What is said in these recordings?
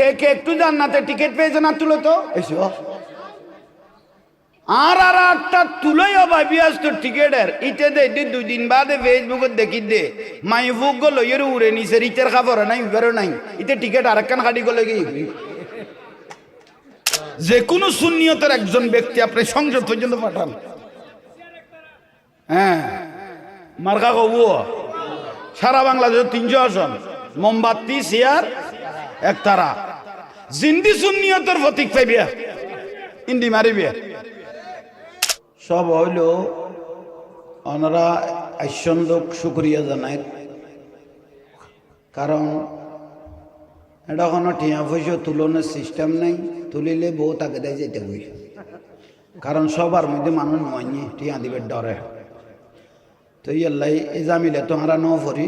কে কে একটু জান্নাতে টিকিট পেয়েছে না তুলো তো? এসো। আর আর আটটা তুলোই ভাই বিয়াস তো টিকেটের ইতে দে দি দুই দিন বাদে ফেসবুকে দেখি দে। মাই ফুক গলো এর উড়ে নিছে, রিচের খাবার নাই বেরো নাই। ইতে টিকেট আরেকখান কাটি গলে গিয়ে যে কোনো সুন্নিয়তের একজন ব্যক্তি আপনি সংসদ পর্যন্ত পাঠান। হ্যাঁ। মার্কা কব সারা বাংলাদেশ তিনশো আসন। মোমবাতি, চেয়ার একতারা জিন্দি সুন্নিয়তের প্রতীক পাইবিয়া ইন্দি মারিবিয়া সব হইল ওনারা আইসন্দক শুক্রিয়া জানায়। কারণ এটা কোনো টিয়া পয়সা তুলনের সিস্টেম নাই, তুলিলে বউ তাকে দেয় যেতে বই কারণ সবার মধ্যে মানুষ নয় টিয়া দিবে, ডরে। তো ইয়াল্লাই এই জামিলে তোমরা ন ভরি।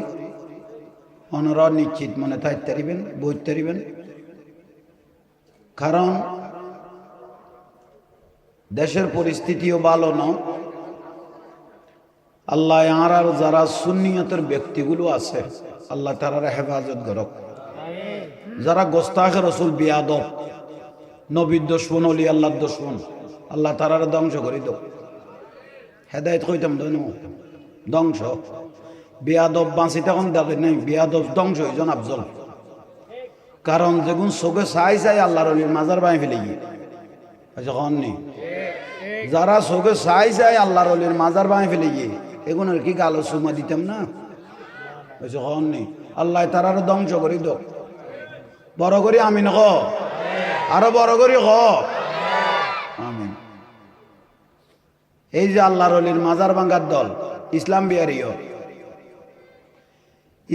ওনারা নিশ্চিত, মনে থাকতে পারিবেন পারিবেন কারণ দেশের পরিস্থিতিও ভালো ন। আল্লাহ আর যারা সুন্নিয়তের ব্যক্তিগুলো আছে, আল্লাহ তারা হেফাজত করক। যারা গোস্তাখ রসুল বিয়াদব, নবীর দুশ্মন অলি আল্লাহর দুশ্মন, আল্লাহ তারার ধ্বংস করে দো হেদায়ত কইতাম দনু ধ্বংস। বিয়াদব বাঁচি তখন দেখে নাই বিয়াদব ধ্বংস হইজন আফজল। কারণ যেগুন চোখে চাই চাই আল্লাহর মাজার বাই ফেলে গিয়ে যারা চোখে চাই চাই আল্লাহর অলির মাজার বাই ফেলে গিয়ে এগুনের কি গালো সুমা দিতাম না? যখন নেই আল্লাহ তারার ধ্বংস করে দো বড় করি আমিন ক। আরও বড় করি ক। আমিন। এই যে আল্লাহর অলির মাজার ভাঙ্গার দল, ইসলাম বিহারীয়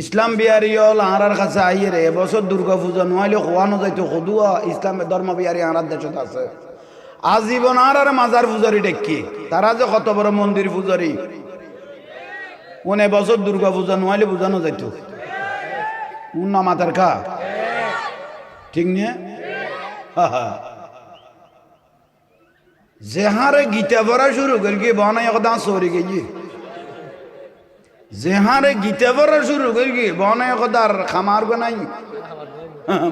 ইসলাম বিহারীয়ল আঁরার কাছে আইয়ে রে, এবছর দুর্গা পূজা নোয়াইলে খোয়ানো যাইতো সদুয়া, ইসলাম ধর্ম বিহারী আঁরার দেশত আছে। আজীবন আর আর মাজার পূজারি ডেকি তারা যে কত বড় মন্দির পূজারি। কোন এবছর দুর্গা পূজা নোয়াইলে পূজানো যাইত। উন মাতার খা? ঠিক নিয়ে যেহারে গীতা পড়া শুরু করি বনাই একদম সরি গেছি যেহারে গীতা পড়া শুরু করি কি? বনাই একদার খামার গো নাই?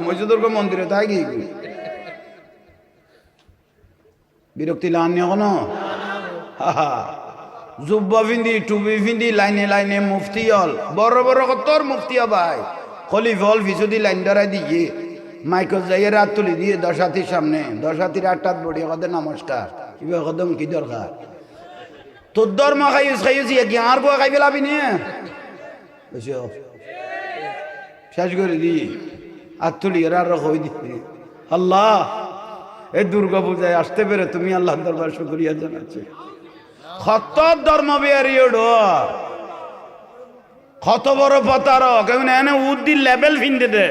মসজিদুর্গ মন্দিরে তাই কি? বিরক্তি লানি কোনো জুব্বা ফিন্দি টুপি ফিন্দি লাইনে লাইনে মুফতি হল। বড় বড় কতর মুফতি ভাই খলিফ হল ফিসুদি লাইন ধরাই দিয়ে মাইকল যাইয়ে রাত তুলি দিয়ে দশ হাতির সামনে। দশ হাতির আটটাত বড়ি কদে নমস্কার। কিবা কদম কি দরকার? তোর ধর্ম খাইস খাইছি কি আর বউ খাই পেলাবি নিয়ে শেষ করে দি আর তুলি আর হই আল্লাহ, এই দুর্গা পূজায় আসতে পেরে তুমি আল্লাহ দরবার শুক্রিয়া জানাচ্ছি কত ধর্ম বিহারি কত বড় প্রতারক এখন এনে উদ্দি লেভেল ফিনতে দে।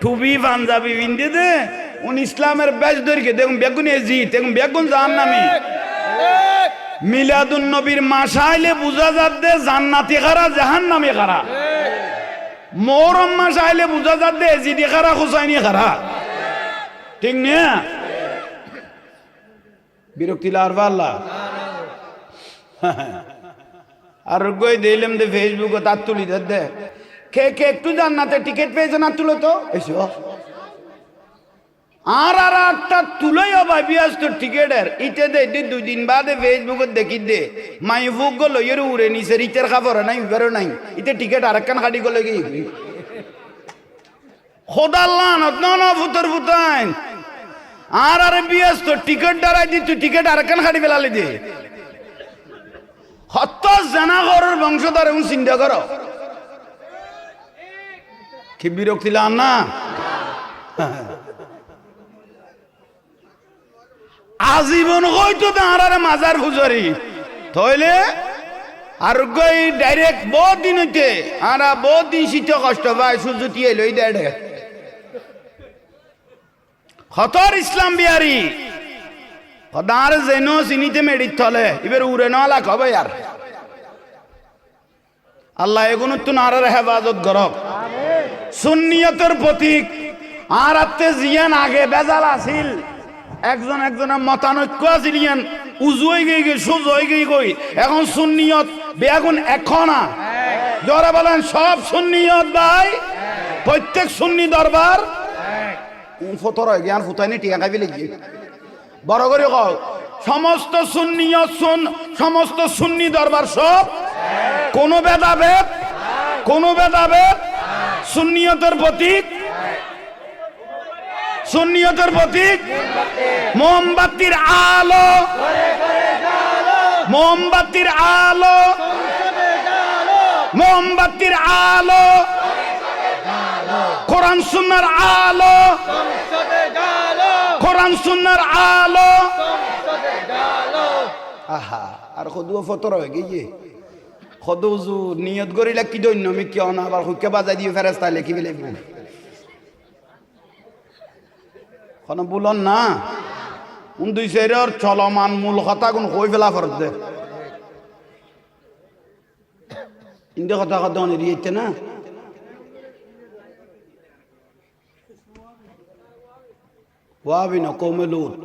টুবি পাঞ্জাবি ফিনতে দে। উনি ইসলামের বেশ ধরিকে দেখুন বেগুন এজিত দেখুন বেগুন জাহান নামি মিলাদুন নবীর মাসা আইলে বুঝা যাচ্ছে জান্নাতি খারা জাহান নামে খারা। মৌরম মাস আইলে বুঝা যাচ্ছে এজিদি খারা খুসাইনি খারা। ঠিক না? বিরক্তি লার পাল্লা আর গই দিলাম দে ফেসবুকে তার তুলি দে কে কে একটু জান্নাতে টিকিট পেয়েছে না তুলো তো? এসো। আর আর আটটা তুলোই ভাই বিয়াস তো টিকেটের। ইতে দে দি দুই দিন বাদে ফেসবুকে দেখি দে। মাই ফুক গলো এর উড়ে নিছে রিচের খাবার নাই বেরো নাই। ইতে টিকেট আরেকখান কাটি গলে। গিয়ে খোদাল্লাহ নত না ফুতর ফুতাইন আর আরে বিয়াস তো টিকিট দাঁড়াই দি, তুই টিকিট আরেকখান কাটি ফেলালি দে। হত জানা ঘরের বংশধর এবং চিন্তা করো। কি বিরক্তি লান না? আজীবন হয়তো তাঁরারে মাজার ফুজারি থইলে আর গই ডাইরেক্ট বহুত দিন হইতে আরা বহুত দিন শীত কষ্ট পায় সুজুতি লই দেড়ে খতর ইসলাম বিহারি খদার যেন চিনিতে মেডিত থলে এবার উড়ে নলা কবে আর আল্লাহ এগুলো তো নারার হেফাজত করক সুন্নিয়তের প্রতীক আর আত্মে জিয়ান আগে বেজাল আছিল। একজন একজনের মতানৈক্য আছিল ইয়ান উজু হয়ে গিয়ে গিয়ে, সুজ হয়ে গিয়ে গই এখন সুন্নিয়ত, বেগুন এখন। যারা বলেন, সব সুন্নিয়ত ভাই? প্রত্যেক সুন্নি দরবার? ফতর হয়, জ্ঞান ফুটাইনি টিয়া খাবি লাগি। বড় করে কও, সমস্ত সুন্নিয় সুন, সমস্ত সুন্নি দরবার সব? কোন ভেদাভেদ? কোন ভেদাভেদ? সুন্নিয়তের প্রতীক? সুন্নিয়তের প্রতীক মোমবাতির আলো। মোমবাতির আলো। মোমবাতির আলো। কোরআন সুন্নার আলো। কোরআন সুন্নার আলো। আহা, আর সদুও ফতর হয়ে গিয়ে সদু নিয়ত করিলে কি দৈন্য, আমি কিয় না? আবার হুকে বাজাই দিয়ে ফেরেস্তা লিখি লাগিব কোনো বুলন না উন দুই সেরর চলমান মূল কথা কোন কই ফেলা ফরত দে ইন্দে কথা কথা নিয়ে না ওয়াবি না কৌমে লুত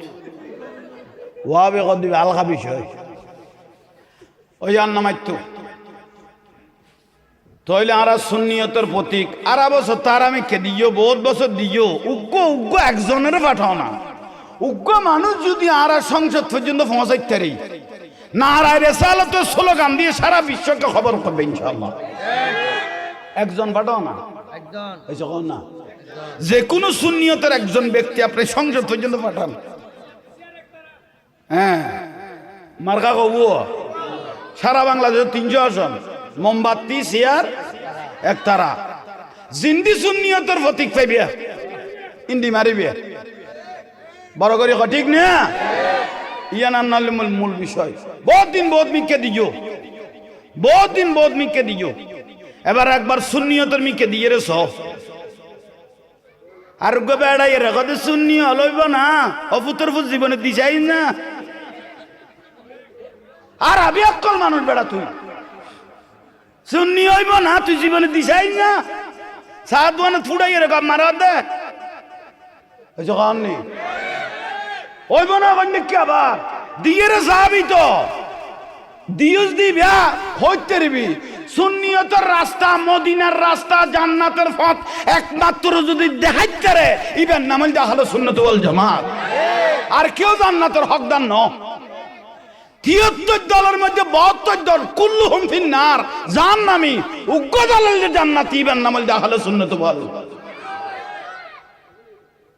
ওয়াবি কদ দিবে আলগা বিষয় ওই আর নামাইতো তইলে আর সুন্নিয়তের প্রতীক। আর বছর তার আমি কে দিও বহুত বছর দিও। উগ্র উগ্র একজনের পাঠাও না। উগ্র মানুষ যদি আর সংসদ পর্যন্ত পৌঁছাইতে পারি নারায় রেসালতের স্লোগান দিয়ে সারা বিশ্বকে খবর করবে ইনশাল্লাহ একজন পাঠাও না? একজন। না। যে কোনো সুন্নিয়তের একজন ব্যক্তি আপনি সংসদ পর্যন্ত পাঠান। হ্যাঁ। মার্কা কবু সারা বাংলাদেশে তিনশো আসন। মোমবাতি, চেয়ার একতারা জিন্দি সুন্নিয়তের প্রতীক পাইবে ইন্দি মারিবে বড় করে ঠিক না? ইয়ান আন্নাল মূল মূল বিষয়। বহুত দিন বহুত মিকে দিও বহুত দিন বহুত মিকে দিও এবার একবার সুন্নিয়তের মিকে দিয়ে রে সব আর গো বেড়াই রে কত শুননি হলইব না। অপুতর ফুট জীবনে দিছাই না। আর আবি অক্কল মানুষ বেড়া তুই। শুননি হইব না, তুই জীবনে দিছাই না। সাত মানে ফুড়াই রে কম মারা দে। জগাননি হইব না কন্যা কি আবার? দিয়ে রে সাহাবি তো। দিউস দিবিয়া হইতে রিবি সুন্নিয়তের রাস্তা, মদিনার রাস্তা, জান্নাতের পথ একমাত্র যদি দেখাইতে রে, ইবেন নামল যা হলো সুন্নত ওয়াল জামাত। আর কেউ জান্নাতের হকদার ন তিয়াত্তর দলের মধ্যে বাহাত্তর দল, কুল্লু হুমফিন নার জান নামি, উগ্র দলের যে জান্নাত, ইবেন নামল হলো সুন্নত ওয়াল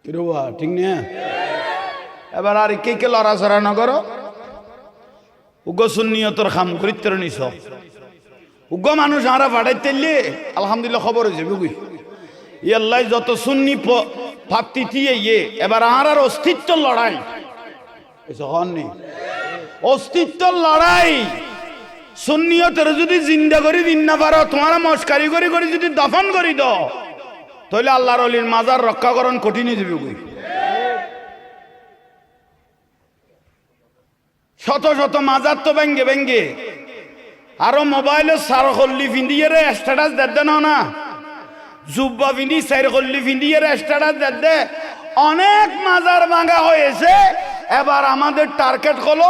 কিরবা ঠিক না? এবার আর কে কে লড়াচড়া না করো? উগ্র সুন্নিয়তর খাম করিত্তর নিছ। উগ্র মানুষ আরা ভাড়াইতেলে আলহামদুলিল্লাহ খবর হয়েছে বুঝি ইয়াল্লাই যত সুন্নি ভাবতি ইয়ে এবার আর অস্তিত্ব লড়াই। এসব হননি অস্তিত্ব লড়াই। সুন্নিয়তের যদি জিন্দা করে দিন না পারো, তোমার মস্কারি করে করে যদি দফন করি দাও তাহলে আল্লাহর অলির মাজার রক্ষাকরণ কঠিনই যাবে বুঝি শত শত মাজার তো ব্যাঙ্গে ব্যাঙ্গে আরও মোবাইলে সার হল্লি ফিন্দিয়ে রে স্ট্যাটাস দেন না জুব্বা ফিন্দি, সাইর হল্লি ফিন্দিয়ে রে স্ট্যাটাস দে। অনেক মাজার ভাঙা হয়েছে। এবার আমাদের টার্গেট হলো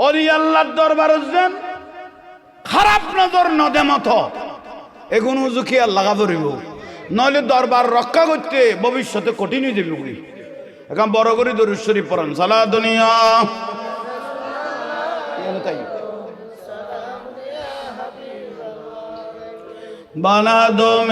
অলি আল্লাহর দরবার যেন খারাপ নজর নদে মত। এগুন উজুকি আল্লাহ ধরিব? নইলে দরবার রক্ষা করতে ভবিষ্যতে কঠিন যাবে গুলি এখন বড় করে দরুশ্বরী পড়ান, সালা দুনিয়া। বানা দো